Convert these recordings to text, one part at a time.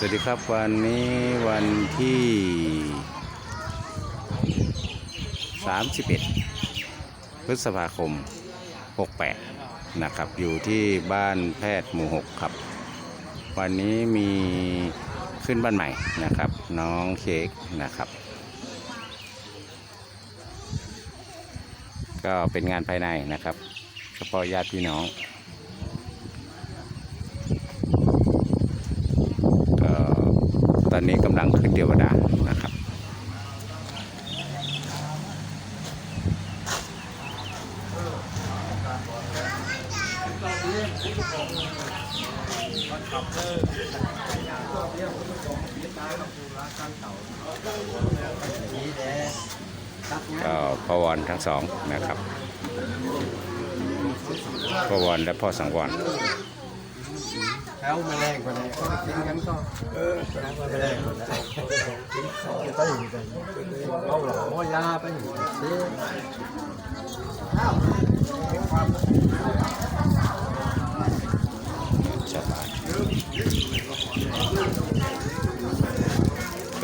สวัสดีครับวันนี้วันที่ 31 พฤษภาคม 68 นะครับ อยู่ที่บ้านแพทย์หมู่ 6 ครับ วันนี้มีขึ้นบ้านใหม่นะครับ น้องเค้กนะครับ ก็เป็นงานภายในนะครับเฉพาะญาติพี่น้อง ก็ต อนนี้กำลังขึ้นเทวดานะครับ ก็พ่อวอนทั้งสองนะครับพ่อวอนและพ่อสังวร แล้วแมลงคนไหนเขากินกันก็เออแล้วแมลงคนไหนกินไปอยู่กันเอาหล่อว่ายาไปอยู่เสีย ชาวบ้าน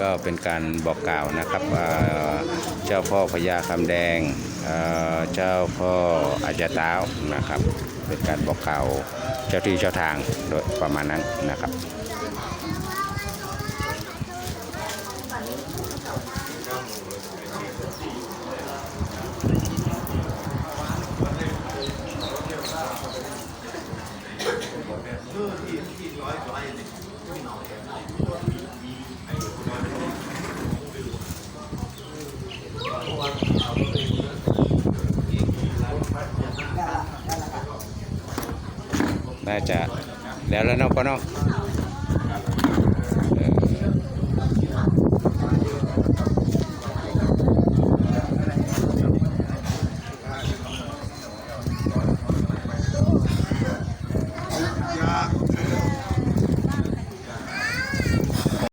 ก็เป็นการบอกกล่าวนะครับเจ้าพ่อพญาคำแดงเจ้าพ่ออาจจะต้าวนะครับ เป็นการบอกกล่าวเจ้าที่เจ้าทางโดยประมาณนั้นนะครับน่ น่าจะแล้วแล้วเนาะพ่อเนาะ